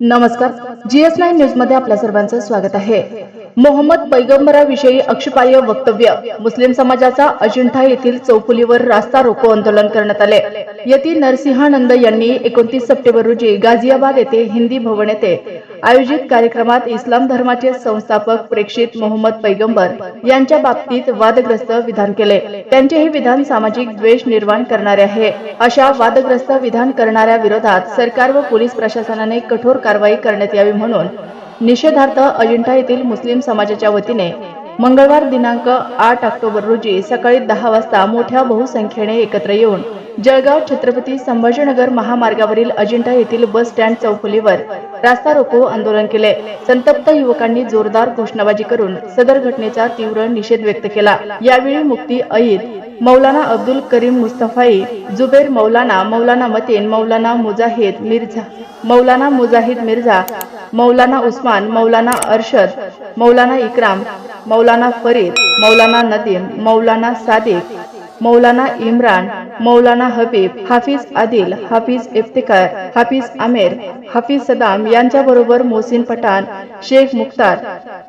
नमस्कार. GS nine न्यूजमध्ये आपल्या सर्वांचं स्वागत आहे. मोहम्मद पैगंबराविषयी अक्षपाय वक्तव्य. मुस्लिम समाजाचा अजिंठा येथील चौफुलीवर रास्ता रोको आंदोलन करण्यात आले. येथील नरसिंहानंद यांनी एकोणतीस सप्टेंबर रोजी गाझियाबाद येथे हिंदी भवन येथे आयोजित कार्यक्रमात इस्लाम धर्माचे संस्थापक प्रेक्षित मोहम्मद पैगंबर यांच्या बाबतीत वादग्रस्त विधान केले. त्यांचे हे विधान सामाजिक द्वेष निर्माण करणारे आहे. अशा वादग्रस्त विधान करणाऱ्या विरोधात सरकार व पोलीस प्रशासनाने कठोर कारवाई करण्यात यावी म्हणून निषेधार्थ अजिंठा येथील मुस्लिम समाजाच्या वतीने मंगळवार दिनांक आठ ऑक्टोबर रोजी सकाळी दहा वाजता मोठ्या बहुसंख्येने एकत्र येऊन जळगाव छत्रपती संभाजीनगर महामार्गावरील अजिंठा येथील बस स्टँड चौफुलीवर रास्ता रोको आंदोलन केले. संतप्त युवकांनी जोरदार घोषणाबाजी करून सदर घटनेचा तीव्र निषेध व्यक्त केला. यावेळी मुक्ती अईद मौलाना अब्दुल करीम मुस्तफाई जुबेर मौलाना मौलाना मतीन मौलाना मुजाहिद मिर्झा मौलाना मुजाहिद मिर्झा मौलाना उस्मान मौलाना अरशद मौलाना इकराम मौलाना फरीद मौलाना नदीम मौलाना सादिक मौलाना इम्रान मौलाना हबीब हाफिज आदिल हाफिज इफ्तिकार हाफिज आमेर हाफिज सदाम यांच्याबरोबर मोहसिन पठाण शेख मुख्तार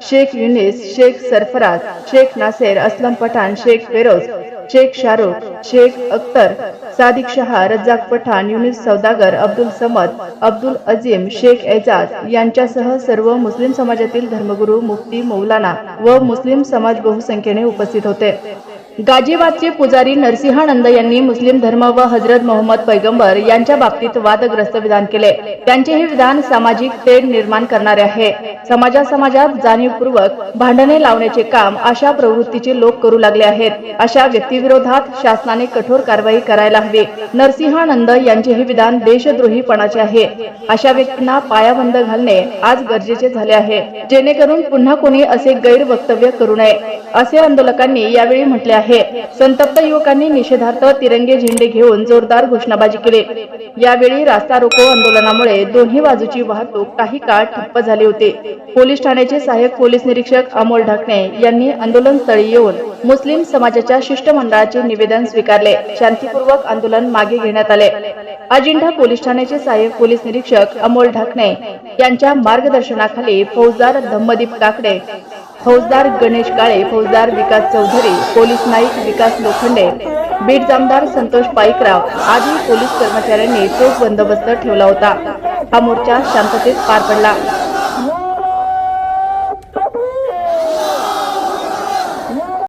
शेख युनिस शेख सरफराज शेख नासेर असलम पठाण शेख फेरोज शेख शाहरुख शेख अख्तर सादिक शहा रज्जाक पठाण युनिस सौदागर अब्दुल समद अब्दुल अजीम शेख एजाज यांच्यासह सर्व मुस्लिम समाजातील धर्मगुरू मुफ्ती मौलाना व मुस्लिम समाज बहुसंख्येने उपस्थित होते. गाजीबादचे पुजारी नरसिंहानंद यांनी मुस्लिम धर्म व हजरत मोहम्मद पैगंबर यांच्या बाबतीत वादग्रस्त विधान केले. त्यांचे हे विधान सामाजिक तेढ निर्माण करणारे आहे. समाजा समाजात जाणीवपूर्वक भांडणे लावण्याचे काम अशा प्रवृत्तीचे लोक करू लागले आहेत. अशा व्यक्तीविरोधात शासनाने कठोर कारवाई करायला हवी. नरसिंहानंद यांचे हे विधान देशद्रोहीपणाचे आहे. अशा व्यक्तींना पायाबंद घालणे आज गरजेचे झाले आहे. जेणेकरून पुन्हा कोणी असे गैर वक्तव्य करू नये. असे आंदोलकांनी यावेळी म्हटले आहे. संतप्त युवकांनी निषेधार्थ तिरंगे झेंडे घेऊन जोरदार घोषणाबाजी केली. यावेळी रास्ता रोको आंदोलनामुळे दोन्ही बाजूची वाहतूक काही काळ ठप्प झाली होती. पोलीस ठाण्याचे सहाय्यक पोलीस निरीक्षक अमोल ढाकणे यांनी आंदोलनस्थळी येऊन मुस्लिम समाजाच्या शिष्टमंडळाचे निवेदन स्वीकारले. शांतीपूर्वक आंदोलन मागे घेण्यात आले. अजिंठा पोलीस ठाण्याचे सहाय्यक पोलीस निरीक्षक अमोल ढाकणे यांच्या मार्गदर्शनाखाली फौजदार धम्मदीप काकडे फौजदार गणेश काळे फौजदार विकास चौधरी पोलीस नाईक विकास लोखंडे बीड जामदार संतोष पाईकराव आदी पोलीस कर्मचाऱ्यांनी चोख बंदोबस्त ठेवला होता. हा मोर्चा शांततेत पार पडला.